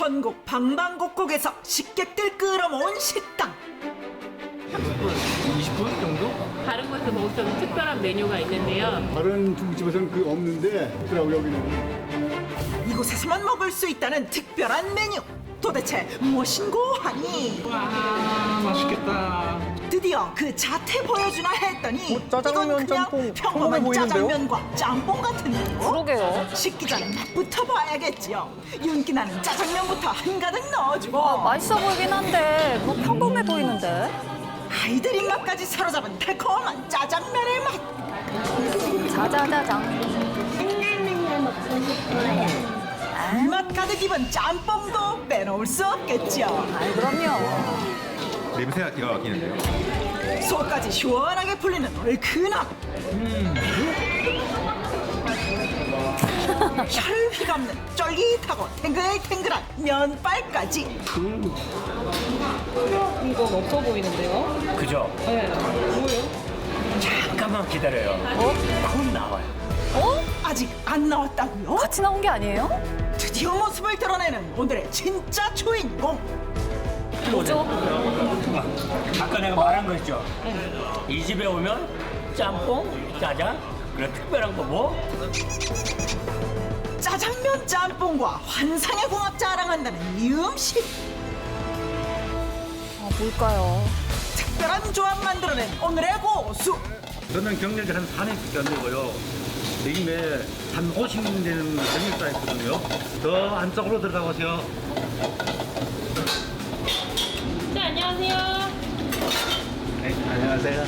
전국 방방곡곡에서 식객들 끌어모은 식당 20분 정도? 다른 곳에서 먹을 수 없는 특별한 메뉴가 있는데요. 다른 중국집에서는 그 없는데 있더라고 여기는 이곳에서만 먹을 수 있다는 특별한 메뉴 도대체 무엇인고 하니 와 맛있겠다. 드디어 그 자태 보여주나 했더니 어, 짜장면, 이건 그냥 짬뽕 평범한 보이는데요? 짜장면과 짬뽕 같은 메뉴 그러게요. 식기 전에 맛부터 봐야겠지요 윤기 나는 짜장면부터 한가득 넣어주고 와, 맛있어 보이긴 한데 뭐 평범해 보이는데. 아이들 입맛까지 사로잡은 달콤한 짜장면의 맛 자자자장. 맛 가득 입은 짬뽕도 빼놓을 수 없겠죠 아이 그럼요. 냄새가 기가 막히는데요. 속까지 시원하게 풀리는 얼큰함 혈 휘감는 쫄깃하고 탱글탱글한 면발까지 이건 없어 보이는데요? 그죠? 네. 뭐예요? 잠깐만 기다려요. 어? 곧 나와요. 어? 아직 안 나왔다고요? 같이 나온 게 아니에요? 드디어 모습을 드러내는 오늘의 진짜 주인공 뭐죠? 아까 내가 말한 거 있죠? 이 집에 오면 짬뽕, 짜장, 그래 특별한 거 뭐? 짜장면 짬뽕과 환상의 궁합 자랑한다는 이 음식 아, 뭘까요? 특별한 조합 만들어낸 오늘의 고수 저는 경력이 한 4년밖에 안 되고요. 이김에 한 50년 되는 경력자 있거든요. 더 안쪽으로 들어가보세요. 네, 안녕하세요. 네, 안녕하세요.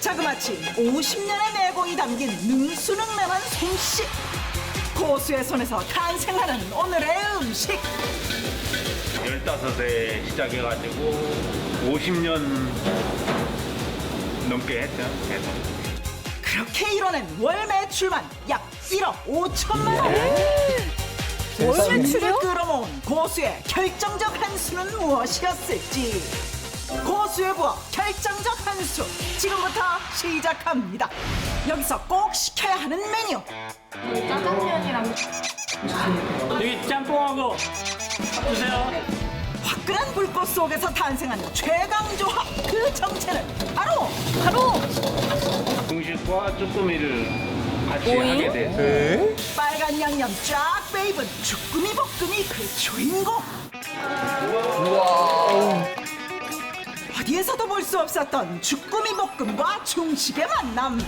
자그마치 50년의 내공이 담긴 능수능란한 솜씨 고수의 손에서 탄생하는 오늘의 음식 15세 시작해가지고 50년 넘게 했죠. 계속. 이뤄낸 월 매출만 약 1억 5천만 원. 월 손님을 매출이요? 끌어모은 고수의 결정적 한 수는 무엇이었을지. 고수의 부엌 결정적 한 수. 지금부터 시작합니다. 여기서 꼭 시켜야 하는 메뉴. 여기 짬뽕하고 주세요. 화끈한 불꽃 속에서 탄생하는 최강 조합. 그 정체는 바로 바로 중식과 쭈꾸미를 같이 오이? 하게 돼서 에? 빨간 양념 쫙 빼입은 주꾸미 볶음이 그 주인공 어디에서도 볼 수 없었던 주꾸미 볶음과 중식의 만남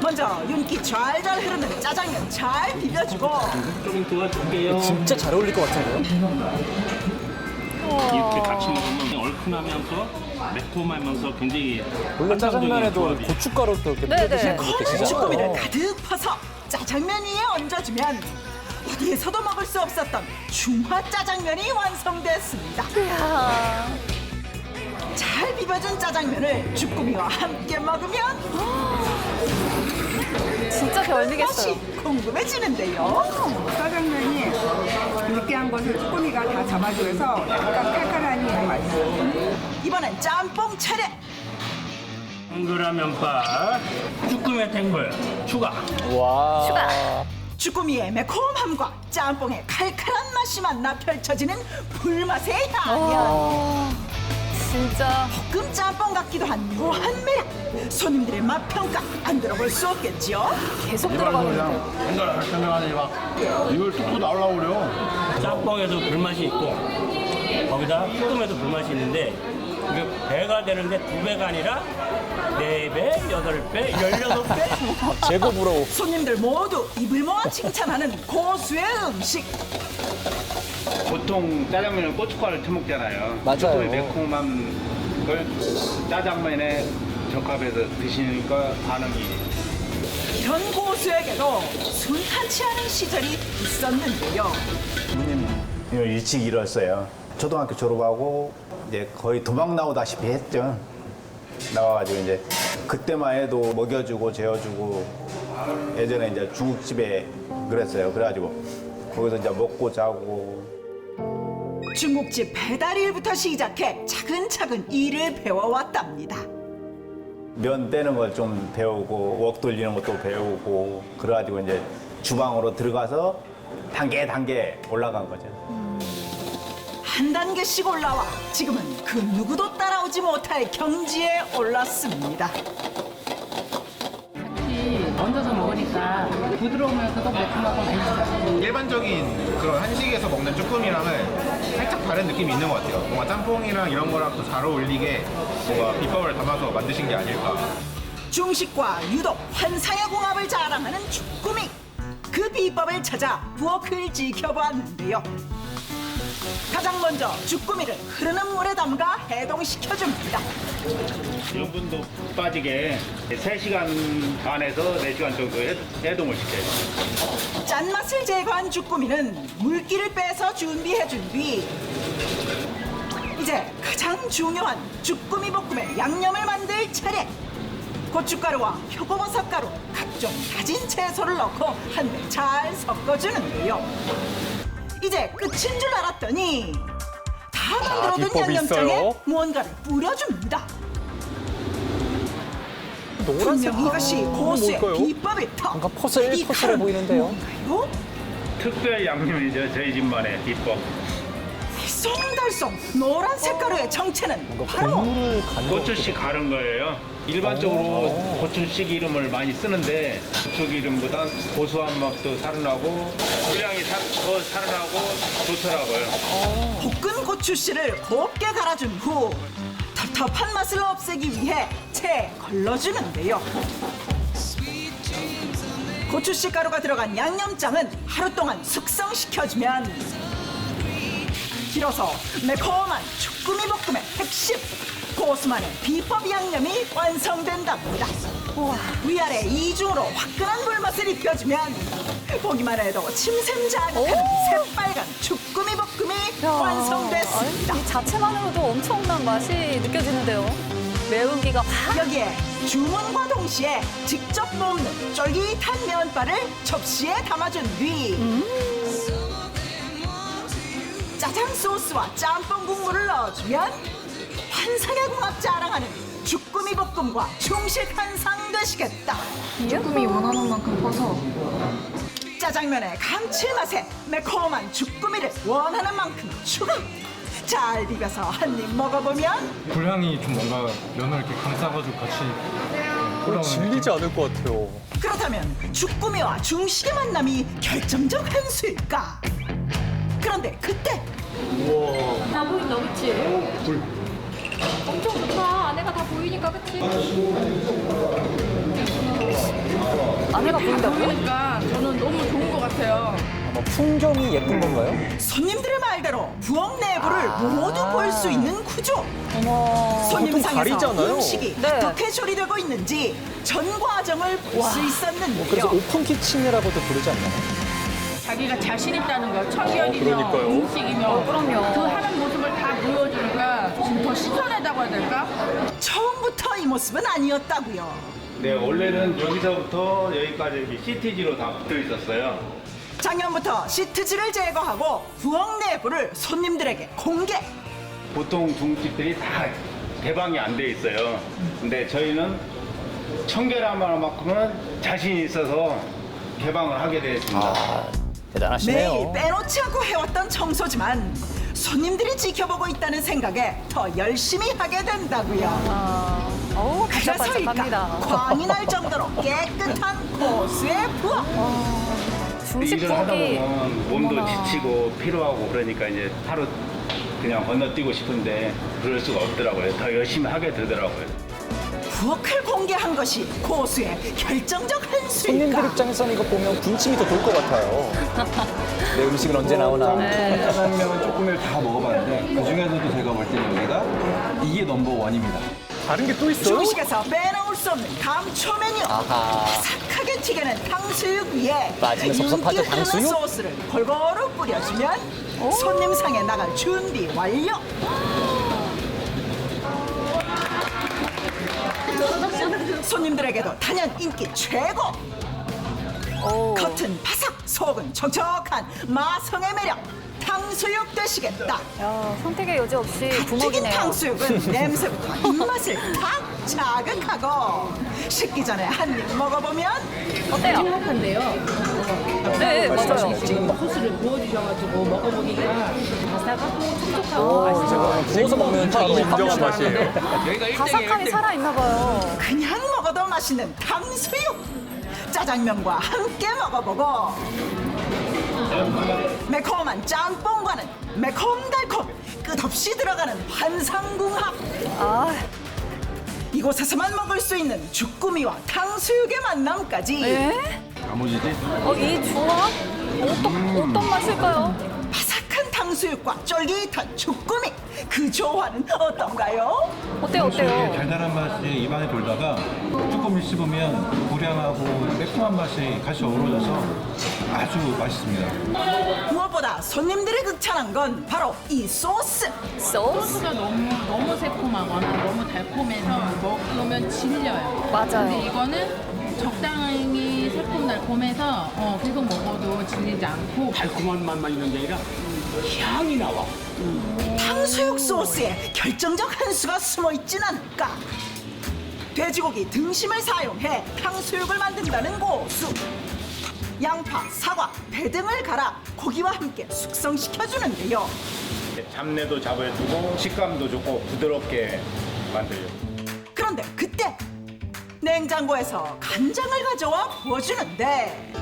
먼저 윤기 잘잘 흐르는 짜장면 잘 비벼주고 좀 도와줄게요. 진짜 잘 어울릴 것 같은데요? 이렇게 같이 먹으면 얼큰하면서 매콤하면서 굉장히 원래 짜장면에도. 고춧가루도 이렇게 네네. 분콩 계시죠? 주꾸미를 가득 퍼서 짜장면 위에 얹어주면 어디에서도 먹을 수 없었던 중화 짜장면이 완성됐습니다 이야. 잘 비벼준 짜장면을 주꾸미와 함께 먹으면 진짜 맛이 별미겠어요. 궁금해지는데요. 짜장면이 느끼한 것을 쭈꾸미가 다 잡아줘서 약간 칼칼하니 맛있어요. 이번엔 짬뽕 차례. 동그란 면발, 쭈꾸미 탱글 추가. 와. 추가. 주꾸미의 매콤함과 짬뽕의 칼칼한 맛이 만나 펼쳐지는 불맛의 향연. 와. 진짜 볶음 짬뽕 같기도 한 묘한 매력. 손님들의 맛 평가 안 들어볼 수 없겠지요. 계속. 생각을 설명하더니 막 이걸 뚝뚝 나오려고 그래요 짬뽕에도 불맛이 있고 거기다 쭈꾸미에도 불맛이 있는데 이게 배가 되는데 두 배가 아니라 네 배, 여덟 배, 열여덟 배. 제고 부러워. 손님들 모두 입을 모아 칭찬하는 고수의 음식. 보통 짜장면은 고춧가루 쳐먹잖아요. 맞아요. 매콤한 걸 짜장면에 적합해서 드시니까 반응이 이런 고수에게도 순탄치 않은 시절이 있었는데요. 일찍 잃었어요. 초등학교 졸업하고 이제 거의 도망 나오다시피 했죠. 나와가지고 이제 그때만 해도 먹여주고 재워주고 예전에 이제 중국집에 그랬어요. 그래가지고 거기서 이제 먹고 자고 중국집 배달 일부터 시작해 차근차근 일을 배워왔답니다. 면 떼는 걸 좀 배우고 웍 돌리는 것도 배우고 그래가지고 이제 주방으로 들어가서 단계 단계 올라간 거죠. 한 단계씩 올라와 지금은 그 누구도 따라 오지 못할 경지에 올랐습니다. 얹어서 먹으니까 부드러우면서도 매콤하고 맛있어요. 일반적인 그런 한식에서 먹는 쭈꾸미랑은 살짝 다른 느낌이 있는 것 같아요. 뭔가 짬뽕이랑 이런 거랑 또 잘 어울리게 뭔가 비법을 담아서 만드신 게 아닐까. 중식과 유독 환상의 궁합을 자랑하는 쭈꾸미 그 비법을 찾아 부엌을 지켜보았는데요 가장 먼저 쭈꾸미를 흐르는 물에 담가 해동시켜줍니다. 1분도 빠지게 3시간 반에서 4시간 정도 해- 해동을 시켜요. 짠맛을 제거한 쭈꾸미는 물기를 빼서 준비해준 뒤 이제 가장 중요한 쭈꾸미 볶음의 양념을 만들 차례. 고춧가루와 표고버섯 가루 각종 다진 채소를 넣고 한데 잘 섞어주는데요 이제 끝인 줄 알았더니 다 만들어둔 비법이 양념장에 있어요? 무언가를 뿌려줍니다 노란색 분명 이것이 고수의 뭘까요? 비법일 터 뭔가 포슬- 이 칼은 보이는데요? 뭔가요? 특별 양념이죠. 저희 집만의 비법. 송달송 노란 색가루의 정체는 뭔가 바로 국물을 간 거 고추씨 가른 거예요. 일반적으로 고추씨 기름을 많이 쓰는데 고추 기름보다 고소한 맛도 살아나고 분량이 사- 더 살아나고 좋더라고요. 볶은 고추씨를 곱게 갈아준 후 텁텁한 맛을 없애기 위해 채 걸러주는데요. 고추씨 가루가 들어간 양념장은 하루 동안 숙성시켜주면 길어서 매콤한 쭈꾸미 볶음의 핵심 고수만의 비법 양념이 완성된답니다. 위아래 이중으로 화끈한 불맛을 입혀주면 보기만 해도 침샘 자극하는 새빨간 쭈꾸미 볶음이 완성됐습니다. 아니, 이 자체만으로도 엄청난 맛이 느껴지는데요. 매운기가 확 여기에 주문과 동시에 직접 뽑는 쫄깃한 면발을 접시에 담아준 뒤 짜장 소스와 짬뽕 국물을 넣어주면 환상의 궁합 자랑하는 주꾸미 볶음과 중식 한상 되시겠다. 쭈꾸미 원하는 만큼 퍼서 짜장면의 감칠맛에 매콤한 주꾸미를 원하는 만큼 추가. 잘 비벼서 한 입 먹어보면 불향이 좀 뭔가 면을 이렇게 감싸가지고 같이 어, 질리지 않을 것 같아요. 그렇다면 주꾸미와 중식의 만남이 결정적 한 수일까? 그런데 그때 다 보인다, 그치? 엄청 좋다. 안에가 다 보이니까, 그치? 안에가 보인다고요? 그러니까 저는 너무 좋은 것 같아요. 아마 풍경이 예쁜 건가요? 손님들의 말대로 부엌 내부를 모두 볼 수 있는 구조. 어머. 손님상에서 가리잖아요. 음식이 네. 어떻게 조리되고 있는지 전 과정을 볼수 그래서 있었는데요. 오픈 키친이라고도 부르지 않나요? 자기가 자신 있다는 거, 청결이며 그러니까요. 음식이며 그럼요. 그 하는 모습을 다 보여주니까 지금 더 신선하다고 해야 될까? 처음부터 이 모습은 아니었다고요. 네, 원래는 여기서부터 여기까지 이렇게 CTG로 다 붙어 있었어요. 작년부터 시트지를 제거하고 부엌 내부를 손님들에게 공개. 보통 중집들이 다 개방이 안 돼 있어요. 근데 저희는 청결함만큼은 자신 있어서 개방을 하게 되었습니다. 아, 매일 대단하시네요. 빼놓지 않고 해왔던 청소지만 손님들이 지켜보고 있다는 생각에 더 열심히 하게 된다고요. 아, 어우, 그래서일까 반짝반짝합니다. 광이 날 정도로 깨끗한 고수의 부엌. 중식 일을 하다 부엌이 보면 몸도 어머나. 지치고 피로하고 그러니까 이제 하루 그냥 건너뛰고 싶은데 그럴 수가 없더라고요. 더 열심히 하게 되더라고요. 부엌을 공개한 것이 고수의 결정적 한 손님들 수일까? 입장에서는 이거 보면 군침이 더 돌 것 같아요. 내 음식은 언제 나오나. 짜장면 쭈꾸미를 다 먹어봤는데 그 중에서도 제가 볼 때는 여기가 이게 넘버 원입니다. 다른 게 또 있어요? 중식에서 빼놓을 수 없는 감초 메뉴. 아하. 바삭하게 튀겨낸 탕수육 위에 맞으면 섭섭하죠, 윤기 흐르는 탕수육? 소스를 골고루 뿌려주면 손님 상에 나갈 준비 완료. 손님들에게도 단연 인기 최고. 겉은 바삭, 속은 촉촉한 마성의 매력. 탕수육 되시겠다. 야, 선택의 여지 없이 튀긴 부먹이네요. 탕수육은 냄새부터 입맛을 탁 자극하고 식기 전에 한 입 먹어보면 어때요? 한데요. 네, 맞아요. 소스를 부어주셔가지고 먹어보니까 바삭하고 촉촉하고 맛있어요. 구워서 먹는 바로 인정한 맛이에요. 바삭함이 살아있나 봐요. 그냥 먹어도 맛있는 탕수육 짜장면과 함께 먹어보고 매콤한 짬뽕과는 매콤달콤 끝없이 들어가는 환상궁합 아, 이곳에서만 먹을 수 있는 주꾸미와 탕수육의 만남까지 예? 나머지지? 어, 이 조합? 어떤, 어떤 맛일까요? 탕수육과 쫄깃한 주꾸미 그 조화는 어떤가요? 어때요, 어때요? 달달한 맛이 입안에 돌다가 조금 씹으면 고량하고 매콤한 맛이 같이 어우러져서 아주 맛있습니다. 무엇보다 손님들이 극찬한 건 바로 이 소스 소스? 소스가 너무 너무 새콤하거나 너무 달콤해서 먹으면 질려요. 맞아요. 근데 이거는 적당히 새콤달콤해서 어, 계속 먹어도 질리지 않고 달콤한 맛만 있는 게 아니라 향이 나와. 탕수육 소스에 결정적 한 수가 숨어 있진 않을까? 돼지고기 등심을 사용해 탕수육을 만든다는 고수. 양파, 사과, 배 등을 갈아 고기와 함께 숙성시켜주는데요. 잡내도 잡아주고 식감도 좋고 부드럽게 만들려고. 그런데 그때 냉장고에서 간장을 가져와 부어주는데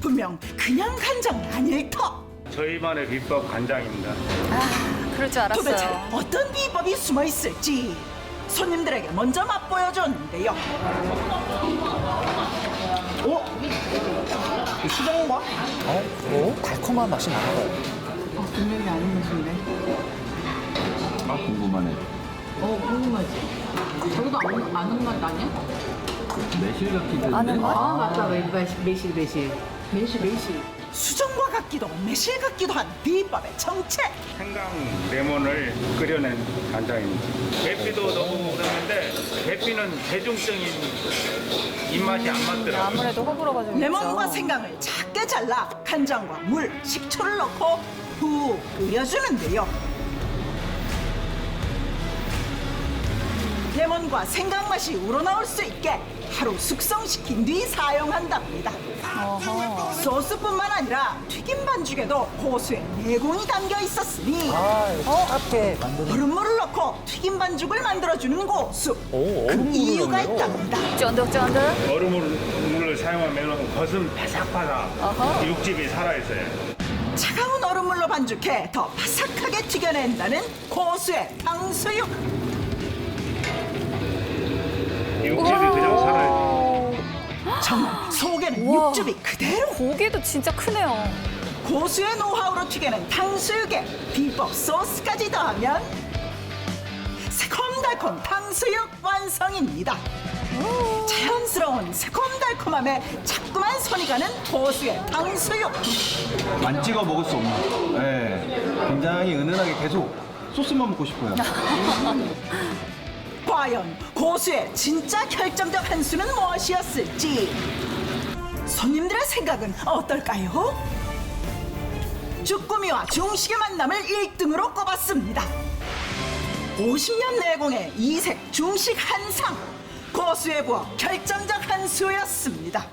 분명 그냥 간장이 아닐 터. 저희만의 비법 간장입니다. 그럴 줄 도대체 알았어요. 어떤 비법이 숨어 있을지 손님들에게 먼저 맛보여줬는데요. 어? 수정과 어? 어? 달콤한 맛이 나요. 분명히 아닌 맛인데. 아 궁금하네. 어 궁금하지. 저기도 아는 아는 맛 아니야? 매실 같기도 아는 맛? 아 맞다 매실 매실 매실 매실 매실. 수정과 같기도 매실 같기도 한 비법의 정체. 생강 레몬을 끓여낸 간장입니다. 계피도 넣고 그러는데 계피는 대중적인 입맛이 안 맞더라고요. 아무래도 호불호가 좀 레몬과 있죠. 생강을 작게 잘라 간장과 물, 식초를 넣고 후 끓여주는데요. 레몬과 생강 맛이 우러나올 수 있게 하루 숙성시킨 뒤 사용한답니다. 어허. 소스뿐만 아니라 튀김 반죽에도 고수의 내공이 담겨 있었으니 아, 이거 차갑게 만드는. 얼음물을 넣고 튀김 반죽을 만들어주는 고수. 오, 그 얼음물을 이유가 넣네요. 있답니다. 쫀득쫀득. 얼음물을 사용하면 겉은 바삭바삭 어허. 육즙이 살아있어요. 차가운 얼음물로 반죽해 더 바삭하게 튀겨낸다는 고수의 탕수육. 정말 속에는 우와. 육즙이 그대로 고기도 진짜 크네요. 고수의 노하우로 튀겨낸 탕수육에 비법 소스까지 더하면 새콤달콤 탕수육 완성입니다. 자연스러운 새콤달콤함에 자꾸만 손이 가는 고수의 탕수육. 안 찍어 먹을 수 없는. 네. 굉장히 은은하게 계속 소스만 먹고 싶어요. 과연 고수의 진짜 결정적 한 수는 무엇이었을지 손님들의 생각은 어떨까요? 주꾸미와 중식의 만남을 1등으로 꼽았습니다. 50년 내공의 이색 중식 한상 고수의 부엌 결정적 한 수였습니다.